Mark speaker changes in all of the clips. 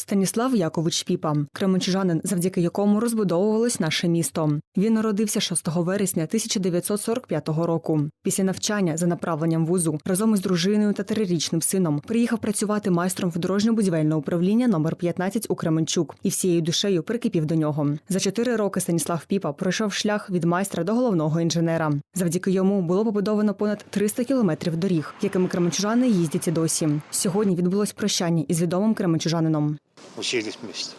Speaker 1: Станіслав Якович Піпа, кременчужанин, завдяки якому розбудовувалось наше місто. Він народився 6 вересня 1945 року. Після навчання за направленням вузу разом із дружиною та трирічним сином приїхав працювати майстром в дорожньо-будівельного управління номер 15 у Кременчук і всією душею прикипів до нього. За чотири роки Станіслав Піпа пройшов шлях від майстра до головного інженера. Завдяки йому було побудовано понад 300 кілометрів доріг, якими кременчужани їздять досі. Сьогодні відбулось прощання із відомим кременчужанином.
Speaker 2: Учились вместе.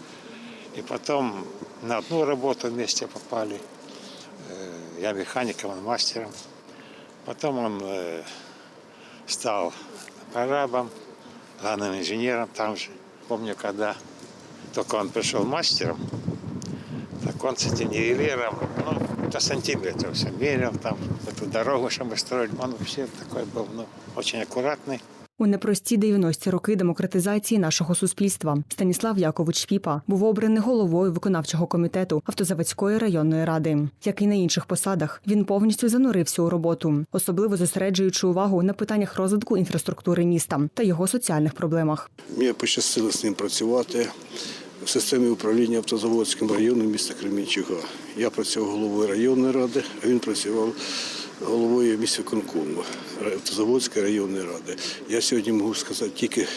Speaker 2: И потом на одну работу вместе попали. Э, Я механиком, он мастером. Потом он э, стал прорабом, главным инженером там же. Помню, когда только он пришел мастером, так он с этим нивелиром, ну, до сантиметра все мерил там, эту дорогу, что мы строили. Он вообще такой был, ну, очень аккуратный.
Speaker 1: У непрості 90-ті роки демократизації нашого суспільства Станіслав Якович Піпа був обраний головою виконавчого комітету Автозаводської районної ради. Як і на інших посадах, він повністю занурився у роботу, особливо зосереджуючи увагу на питаннях розвитку інфраструктури міста та його соціальних проблемах.
Speaker 3: Мені пощастило з ним працювати в системі управління автозаводським районом міста Кремінчуга. Я працював головою районної ради, а він працював головою міськвиконкому автозаводської районної ради. Я сьогодні можу сказати тільки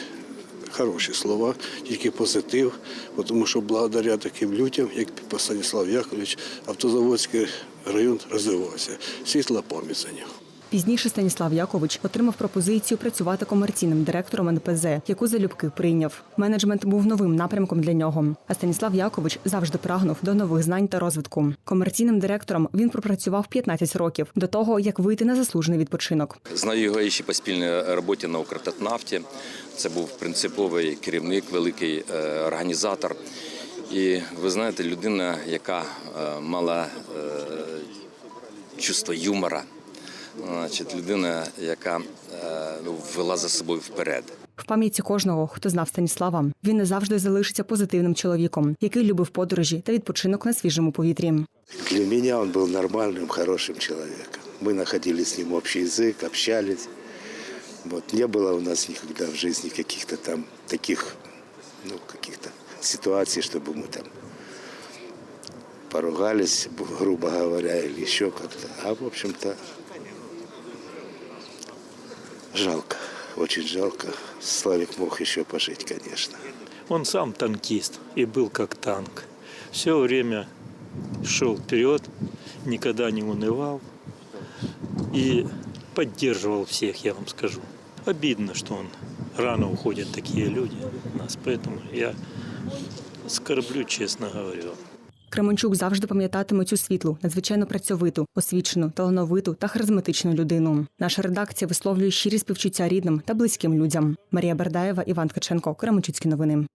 Speaker 3: хороші слова, тільки позитив, тому що благодаря таким людям, як Станіслав Яковлевич, автозаводський район розвивався. Світла пам'ять за нього.
Speaker 1: Пізніше Станіслав Якович отримав пропозицію працювати комерційним директором НПЗ, яку залюбки прийняв. Менеджмент був новим напрямком для нього. А Станіслав Якович завжди прагнув до нових знань та розвитку. Комерційним директором він пропрацював 15 років до того, як вийти на заслужений відпочинок.
Speaker 4: Знаю його ще по спільній роботі на Укртатнафті. Це був принциповий керівник, великий е, організатор. І ви знаєте, людина, яка е, мала е, чувство юмора, значить, людина, яка е, ну, вела за собою вперед.
Speaker 1: В пам'яті кожного, хто знав Станіслава, він не завжди залишиться позитивним чоловіком, який любив подорожі та відпочинок на свіжому повітрі.
Speaker 5: Для меня он был нормальным, хорошим человеком. Мы находили с ним общий язык, общались. Вот. Не было у нас никогда в жизни каких-то там таких, ну, каких-то ситуаций, чтобы мы там поругались, грубо говоря, или еще как-то. А в общем-то жалко, очень жалко. Славик мог еще пожить, конечно.
Speaker 6: Он сам танкист и был как танк. Все время шел вперед, никогда не унывал и поддерживал всех, я вам скажу. Обидно, что он рано уходят такие люди нас, поэтому я скорблю, честно говорю.
Speaker 1: Кременчук завжди пам'ятатиме цю світлу, надзвичайно працьовиту, освічену, талановиту та харизматичну людину. Наша редакція висловлює щирі співчуття рідним та близьким людям. Марія Бердаєва, Іван Ткаченко, Кременчуцькі новини.